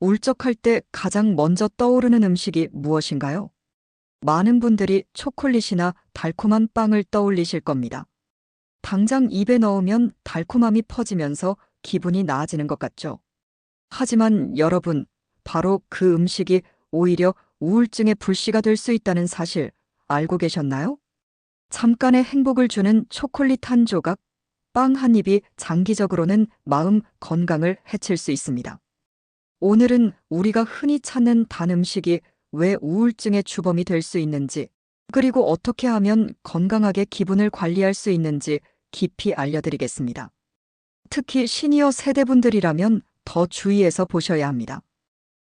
울적할 때 가장 먼저 떠오르는 음식이 무엇인가요? 많은 분들이 초콜릿이나 달콤한 빵을 떠올리실 겁니다. 당장 입에 넣으면 달콤함이 퍼지면서 기분이 나아지는 것 같죠. 하지만 여러분, 바로 그 음식이 오히려 우울증의 불씨가 될 수 있다는 사실 알고 계셨나요? 잠깐의 행복을 주는 초콜릿 한 조각, 빵 한 입이 장기적으로는 마음 건강을 해칠 수 있습니다. 오늘은 우리가 흔히 찾는 단 음식이 왜 우울증의 주범이 될 수 있는지, 그리고 어떻게 하면 건강하게 기분을 관리할 수 있는지 깊이 알려드리겠습니다. 특히 시니어 세대분들이라면 더 주의해서 보셔야 합니다.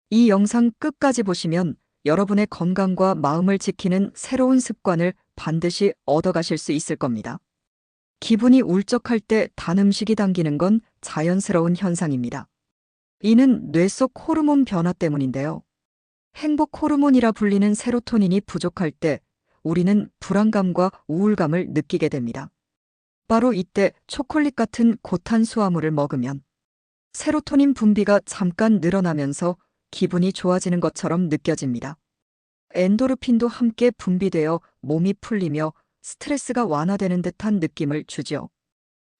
이 영상 끝까지 보시면 여러분의 건강과 마음을 지키는 새로운 습관을 반드시 얻어가실 수 있을 겁니다. 기분이 울적할 때 단 음식이 당기는 건 자연스러운 현상입니다. 이는 뇌 속 호르몬 변화 때문인데요. 행복 호르몬이라 불리는 세로토닌이 부족할 때 우리는 불안감과 우울감을 느끼게 됩니다. 바로 이때 초콜릿 같은 고탄수화물을 먹으면 세로토닌 분비가 잠깐 늘어나면서 기분이 좋아지는 것처럼 느껴집니다. 엔도르핀도 함께 분비되어 몸이 풀리며 스트레스가 완화되는 듯한 느낌을 주죠.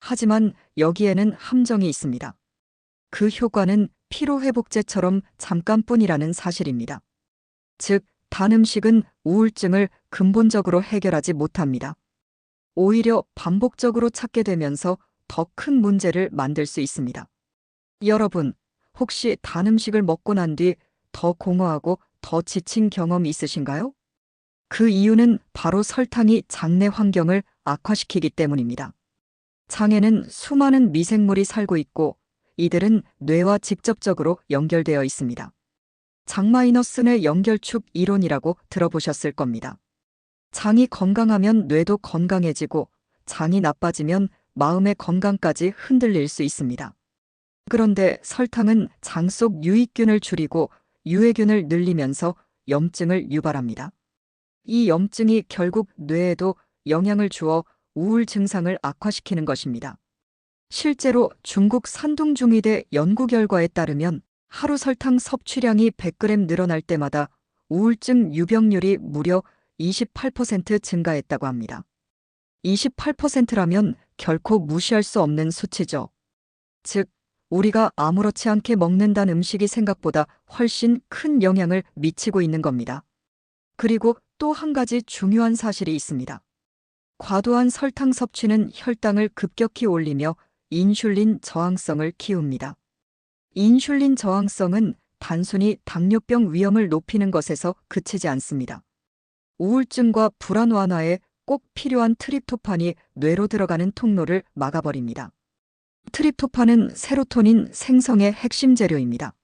하지만 여기에는 함정이 있습니다. 그 효과는 피로회복제처럼 잠깐뿐이라는 사실입니다. 즉, 단 음식은 우울증을 근본적으로 해결하지 못합니다. 오히려 반복적으로 찾게 되면서 더 큰 문제를 만들 수 있습니다. 여러분, 혹시 단 음식을 먹고 난 뒤 더 공허하고 더 지친 경험 있으신가요? 그 이유는 바로 설탕이 장내 환경을 악화시키기 때문입니다. 장에는 수많은 미생물이 살고 있고 이들은 뇌와 직접적으로 연결되어 있습니다. 장마이너스의 연결축 이론이라고 들어보셨을 겁니다. 장이 건강하면 뇌도 건강해지고 장이 나빠지면 마음의 건강까지 흔들릴 수 있습니다. 그런데 설탕은 장 속 유익균을 줄이고 유해균을 늘리면서 염증을 유발합니다. 이 염증이 결국 뇌에도 영향을 주어 우울 증상을 악화시키는 것입니다. 실제로 중국 산둥중의대 연구 결과에 따르면 하루 설탕 섭취량이 100g 늘어날 때마다 우울증 유병률이 무려 28% 증가했다고 합니다. 28%라면 결코 무시할 수 없는 수치죠. 즉, 우리가 아무렇지 않게 먹는다는 음식이 생각보다 훨씬 큰 영향을 미치고 있는 겁니다. 그리고 또 한 가지 중요한 사실이 있습니다. 과도한 설탕 섭취는 혈당을 급격히 올리며 인슐린 저항성을 키웁니다. 인슐린 저항성은 단순히 당뇨병 위험을 높이는 것에서 그치지 않습니다. 우울증과 불안 완화에 꼭 필요한 트립토판이 뇌로 들어가는 통로를 막아버립니다. 트립토판은 세로토닌 생성의 핵심 재료입니다.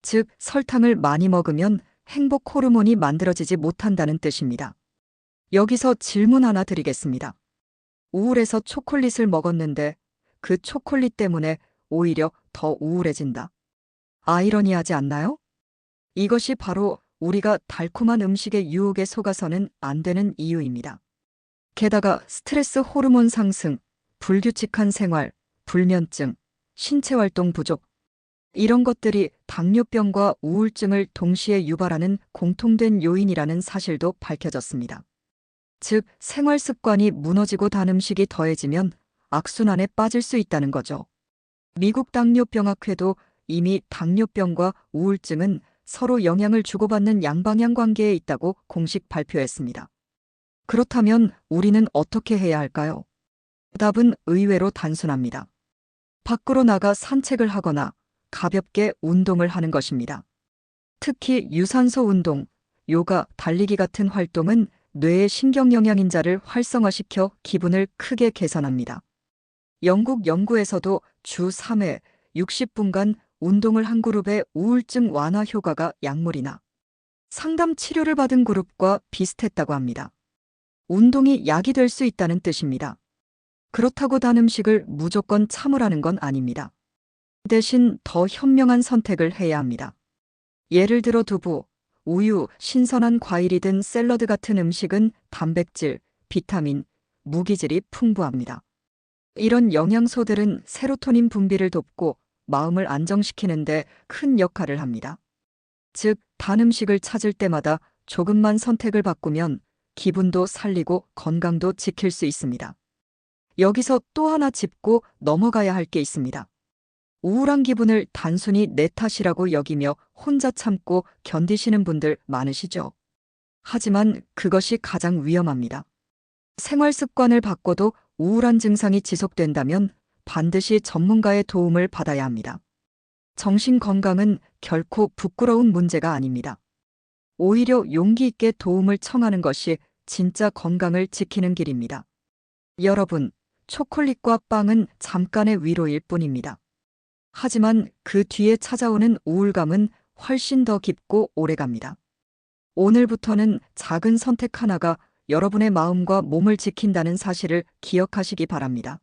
즉, 설탕을 많이 먹으면 행복 호르몬이 만들어지지 못한다는 뜻입니다. 여기서 질문 하나 드리겠습니다. 우울해서 초콜릿을 먹었는데 그 초콜릿 때문에 오히려 더 우울해진다. 아이러니하지 않나요? 이것이 바로 우리가 달콤한 음식의 유혹에 속아서는 안 되는 이유입니다. 게다가 스트레스 호르몬 상승, 불규칙한 생활, 불면증, 신체 활동 부족, 이런 것들이 당뇨병과 우울증을 동시에 유발하는 공통된 요인이라는 사실도 밝혀졌습니다. 즉, 생활 습관이 무너지고 단 음식이 더해지면 악순환에 빠질 수 있다는 거죠. 미국 당뇨병학회도 이미 당뇨병과 우울증은 서로 영향을 주고받는 양방향 관계에 있다고 공식 발표했습니다. 그렇다면 우리는 어떻게 해야 할까요? 답은 의외로 단순합니다. 밖으로 나가 산책을 하거나 가볍게 운동을 하는 것입니다. 특히 유산소 운동, 요가, 달리기 같은 활동은 뇌의 신경 영양인자를 활성화시켜 기분을 크게 개선합니다. 영국 연구에서도 주 3회 60분간 운동을 한 그룹의 우울증 완화 효과가 약물이나 상담 치료를 받은 그룹과 비슷했다고 합니다. 운동이 약이 될 수 있다는 뜻입니다. 그렇다고 단 음식을 무조건 참으라는 건 아닙니다. 대신 더 현명한 선택을 해야 합니다. 예를 들어 두부, 우유, 신선한 과일이 든 샐러드 같은 음식은 단백질, 비타민, 무기질이 풍부합니다. 이런 영양소들은 세로토닌 분비를 돕고 마음을 안정시키는데 큰 역할을 합니다. 즉, 단 음식을 찾을 때마다 조금만 선택을 바꾸면 기분도 살리고 건강도 지킬 수 있습니다. 여기서 또 하나 짚고 넘어가야 할 게 있습니다. 우울한 기분을 단순히 내 탓이라고 여기며 혼자 참고 견디시는 분들 많으시죠? 하지만 그것이 가장 위험합니다. 생활 습관을 바꿔도 우울한 증상이 지속된다면 반드시 전문가의 도움을 받아야 합니다. 정신 건강은 결코 부끄러운 문제가 아닙니다. 오히려 용기 있게 도움을 청하는 것이 진짜 건강을 지키는 길입니다. 여러분, 초콜릿과 빵은 잠깐의 위로일 뿐입니다. 하지만 그 뒤에 찾아오는 우울감은 훨씬 더 깊고 오래 갑니다. 오늘부터는 작은 선택 하나가 여러분의 마음과 몸을 지킨다는 사실을 기억하시기 바랍니다.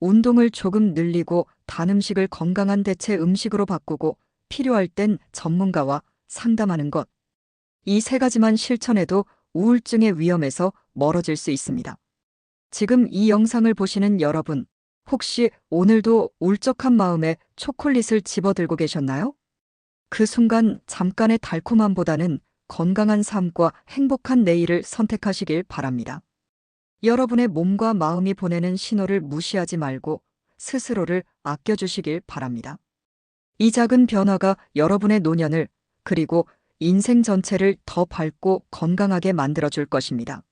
운동을 조금 늘리고 단 음식을 건강한 대체 음식으로 바꾸고 필요할 땐 전문가와 상담하는 것. 이 세 가지만 실천해도 우울증의 위험에서 멀어질 수 있습니다. 지금 이 영상을 보시는 여러분, 혹시 오늘도 울적한 마음에 초콜릿을 집어들고 계셨나요? 그 순간 잠깐의 달콤함보다는 건강한 삶과 행복한 내일을 선택하시길 바랍니다. 여러분의 몸과 마음이 보내는 신호를 무시하지 말고 스스로를 아껴주시길 바랍니다. 이 작은 변화가 여러분의 노년을 그리고 인생 전체를 더 밝고 건강하게 만들어줄 것입니다.